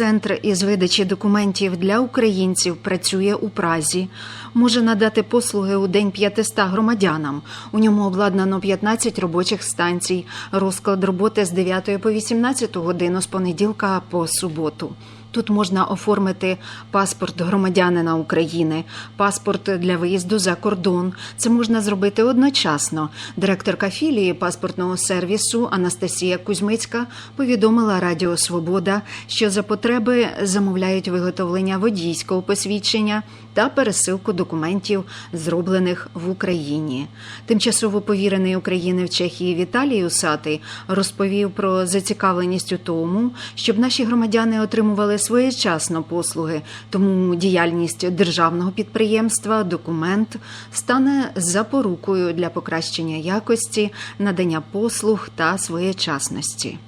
Центр із видачі документів для українців працює у Празі. Може надати послуги у день 500 громадянам. У ньому обладнано 15 робочих станцій. Розклад роботи з 9 по 18 годину з понеділка по суботу. Тут можна оформити паспорт громадянина України, паспорт для виїзду за кордон. Це можна зробити одночасно. Директорка філії паспортного сервісу Анастасія Кузьмицька повідомила Радіо Свобода, що за потреби замовляють виготовлення водійського посвідчення та пересилку документів, зроблених в Україні. Тимчасово повірений України в Чехії Віталій Усатий розповів про зацікавленість у тому, щоб наші громадяни отримували своєчасно послуги. Тому діяльність державного підприємства документ стане запорукою для покращення якості, надання послуг та своєчасності.